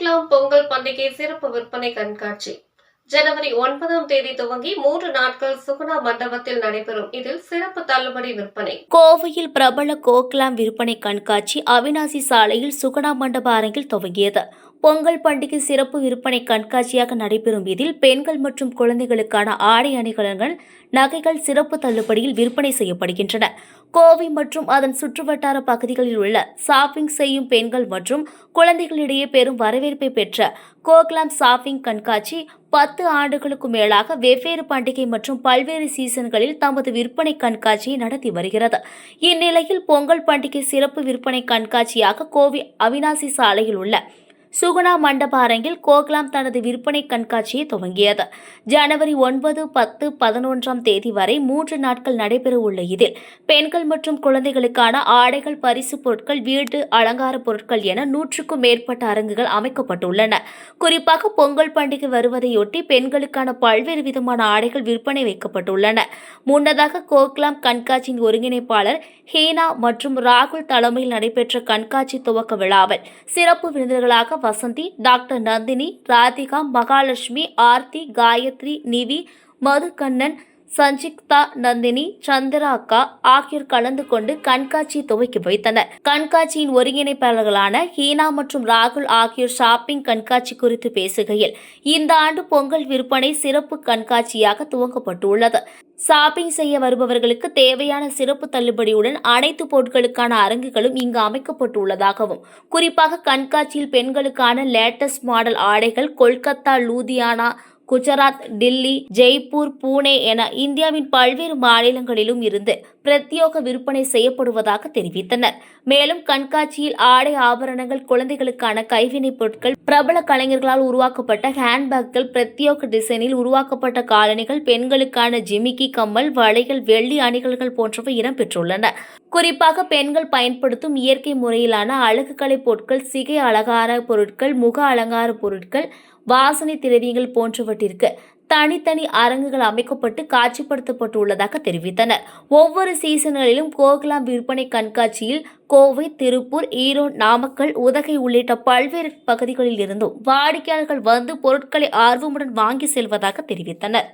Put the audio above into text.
கோக்லாம் பொங்கல் பண்டிகை சிறப்பு விற்பனை கண்காட்சி. ஜனவரி ஒன்பதாம் தேதி துவங்கி மூன்று நாட்கள் சுகுணா மண்டபத்தில் நடைபெறும். இதில் சிறப்பு தள்ளுபடி விற்பனை. கோவையில் பிரபல கோக்லாம் விற்பனை கண்காட்சி அவினாசி சாலையில் சுகுணா மண்டப அரங்கில் துவங்கியது. பொங்கல் பண்டிகை சிறப்பு விற்பனை கண்காட்சியாக நடைபெறும் இதில் பெண்கள் மற்றும் குழந்தைகளுக்கான ஆடை அணிகலன்கள் நகைகள் சிறப்பு தள்ளுபடியில் விற்பனை செய்யப்படுகின்றன. கோவை மற்றும் அதன் சுற்றுவட்டார பகுதிகளில் உள்ள ஷாப்பிங் செய்யும் பெண்கள் மற்றும் குழந்தைகளிடையே பெரும் வரவேற்பை பெற்ற கோக்லாம் ஷாப்பிங் கண்காட்சி பத்து ஆண்டுகளுக்கு மேலாக வெவ்வேறு பண்டிகை மற்றும் பல்வேறு சீசன்களில் தமது விற்பனை கண்காட்சியை நடத்தி வருகிறது. இந்நிலையில் பொங்கல் பண்டிகை சிறப்பு விற்பனை கண்காட்சியாக கோவை அவினாசி சாலையில் உள்ள சுகுணா மண்டப அரங்கில் கோக்லாம் தனது விற்பனை கண்காட்சியை துவங்கியது. ஜனவரி ஒன்பது பத்து பதினொன்றாம் தேதி வரை மூன்று நாட்கள் நடைபெறவுள்ள இதில் பெண்கள் மற்றும் குழந்தைகளுக்கான ஆடைகள் பரிசு பொருட்கள் வீடு அலங்கார பொருட்கள் என நூற்றுக்கும் மேற்பட்ட அரங்குகள் அமைக்கப்பட்டுள்ளன. குறிப்பாக பொங்கல் பண்டிகை வருவதையொட்டி பெண்களுக்கான பல்வேறு விதமான ஆடைகள் விற்பனை வைக்கப்பட்டுள்ளன. முன்னதாக கோக்லாம் கண்காட்சியின் ஒருங்கிணைப்பாளர் ஹீனா மற்றும் ராகுல் தலைமையில் நடைபெற்ற கண்காட்சி துவக்க விழாவில் சிறப்பு விருந்தினர்களாக வசந்தி டாக்டர் நந்தினி ராதிகா மகாலட்சுமி ஆர்த்தி காயத்ரி நிவி மதுகண்ணன் சஞ்சிக்தா நந்தினி சந்திரா அக்கா ஆகியோர் கலந்து கொண்டு கண்காட்சி துவக்கி வைத்தனர். கண்காட்சியின் ஒருங்கிணைப்பாளர்களான ஹீனா மற்றும் ராகுல் ஆகியோர் ஷாப்பிங் கண்காட்சி குறித்து பேசுகையில் இந்த ஆண்டு பொங்கல் விற்பனை சிறப்பு கண்காட்சியாக துவங்கப்பட்டுள்ளது. ஷாப்பிங் செய்ய வருபவர்களுக்கு தேவையான சிறப்பு தள்ளுபடியுடன் அனைத்து பொருட்களுக்கான அரங்குகளும் இங்கு அமைக்கப்பட்டுள்ளதாகவும் குறிப்பாக கண்காட்சியில் பெண்களுக்கான லேட்டஸ்ட் மாடல் ஆடைகள் கொல்கத்தா லூதியானா குஜராத் டில்லி ஜெய்ப்பூர் பூனே என இந்தியாவின் பல்வேறு மாநிலங்களிலும் இருந்து பிரத்யோக விற்பனை செய்யப்படுவதாக தெரிவித்தனர். மேலும் கண்காட்சியில் ஆடை ஆபரணங்கள் குழந்தைகளுக்கான கைவினைப் பொருட்கள் பிரபல கலைஞர்களால் உருவாக்கப்பட்ட ஹேண்ட்பேக்கள் பிரத்யோக டிசைனில் உருவாக்கப்பட்ட காலணிகள் பெண்களுக்கான ஜிமிக்கி கம்மல் வளைகள் வெள்ளி அணிகள்கள் போன்றவை இடம்பெற்றுள்ளன. குறிப்பாக பெண்கள் பயன்படுத்தும் இயற்கை முறையிலான அழகுக்கலை பொருட்கள் சிகை அலங்கார பொருட்கள் முக அலங்கார பொருட்கள் வாசனை திரவியங்கள் போன்றவற்றிற்கு தனித்தனி அரங்குகள் அமைக்கப்பட்டு காட்சிப்படுத்தப்பட்டுள்ளதாக தெரிவித்தனர். ஒவ்வொரு சீசன்களிலும் கோகுலாம் விற்பனை கண்காட்சியில் கோவை திருப்பூர் ஈரோடு நாமக்கல் உதகை உள்ளிட்ட பல்வேறு பகுதிகளில் இருந்தும் வாடிக்கையாளர்கள் வந்து பொருட்களை ஆர்வமுடன் வாங்கி செல்வதாக தெரிவித்தனர்.